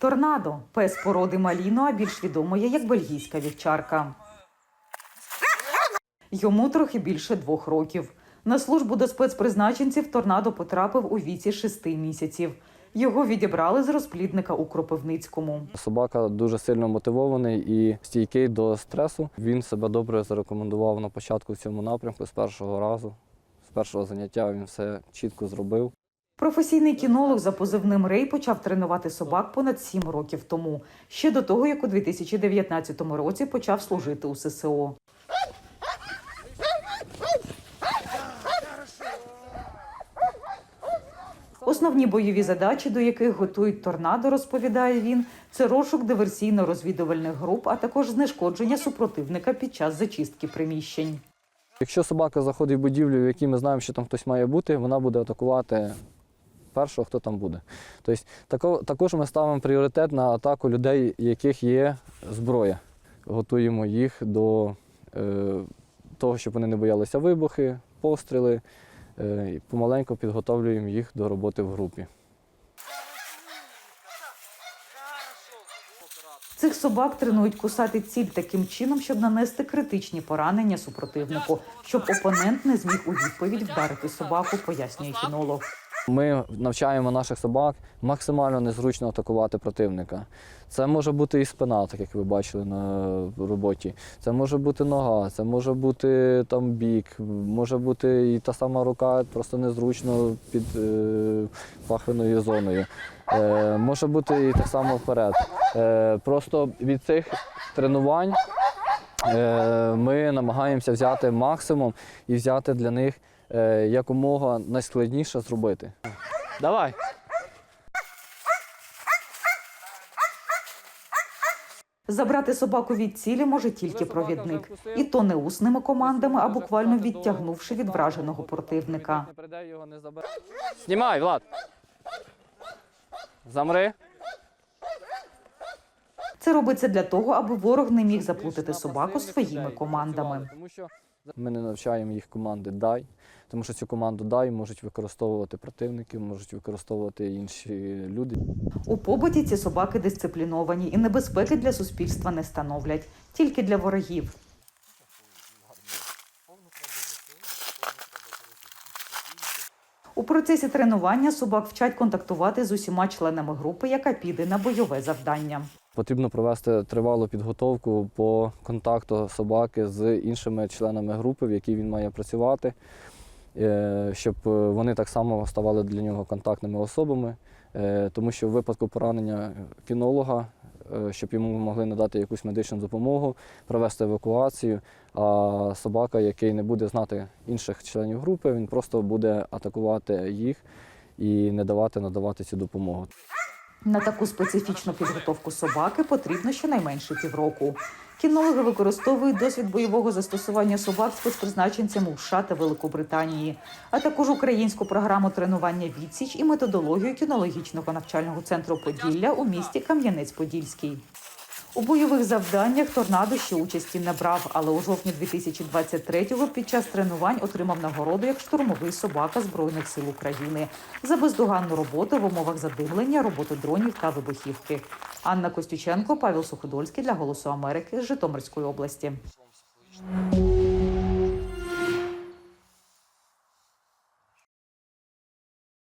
Торнадо пес породи Маліно, а більш відомої як бельгійська вівчарка. Йому трохи більше двох років. На службу до спецпризначенців торнадо потрапив у віці шести місяців. Його відібрали з розплідника у Кропивницькому. Собака дуже сильно мотивований і стійкий до стресу. Він себе добре зарекомендував на початку в цьому напрямку з першого разу. З першого заняття він все чітко зробив. Професійний кінолог за позивним Рей почав тренувати собак понад сім років тому, ще до того, як у 2019 році почав служити у ССО. Основні бойові задачі, до яких готують торнадо, розповідає він, це розшук диверсійно-розвідувальних груп, а також знешкодження супротивника під час зачистки приміщень. Якщо собака заходить в будівлю, в якій ми знаємо, що там хтось має бути, вона буде атакувати першого, хто там буде. Тобто, тако- також ми ставимо пріоритет на атаку людей, яких є зброя. Готуємо їх до е, того, щоб вони не боялися вибухи, постріли. Е, і помаленьку підготовлюємо їх до роботи в групі. Цих собак тренують кусати ціль таким чином, щоб нанести критичні поранення супротивнику, щоб опонент не зміг у відповідь вдарити собаку, пояснює кінолог. Ми навчаємо наших собак максимально незручно атакувати противника. Це може бути і спина, так як ви бачили на роботі. Це може бути нога, це може бути там бік, може бути і та сама рука, просто незручно під е, пахвиною зоною. Е, може бути і так само вперед. Е, просто від цих тренувань е, ми намагаємося взяти максимум і взяти для них е, якомога найскладніше зробити. Давай. Забрати собаку від цілі може тільки провідник, і то не усними командами, а буквально відтягнувши від враженого противника. Знімай, Влад. Замри. Це робиться для того, аби ворог не міг заплутати собаку своїми командами. Ми не навчаємо їх команди дай, тому що цю команду дай можуть використовувати противники, можуть використовувати інші люди. У побуті ці собаки дисципліновані і небезпеки для суспільства не становлять, тільки для ворогів. У процесі тренування собак вчать контактувати з усіма членами групи, яка піде на бойове завдання. Потрібно провести тривалу підготовку по контакту собаки з іншими членами групи, в якій він має працювати, е, щоб вони так само ставали для нього контактними особами, Е, тому що в випадку поранення кінолога, е, щоб йому могли надати якусь медичну допомогу, провести евакуацію. А собака, який не буде знати інших членів групи, він просто буде атакувати їх і не давати надавати цю допомогу. На таку специфічну підготовку собаки потрібно щонайменше півроку. Кінологи використовують досвід бойового застосування собак спецпризначенцями у США та Великобританії, а також українську програму тренування відсіч і методологію кінологічного навчального центру Поділля у місті Кам'янець-Подільський. У бойових завданнях торнадо ще участі не брав, але у жовтні 2023-го під час тренувань отримав нагороду як штурмовий собака Збройних сил України за бездоганну роботу в умовах задимлення, роботи дронів та вибухівки. Анна Костюченко, Павел Суходольський для Голосу Америки з Житомирської області.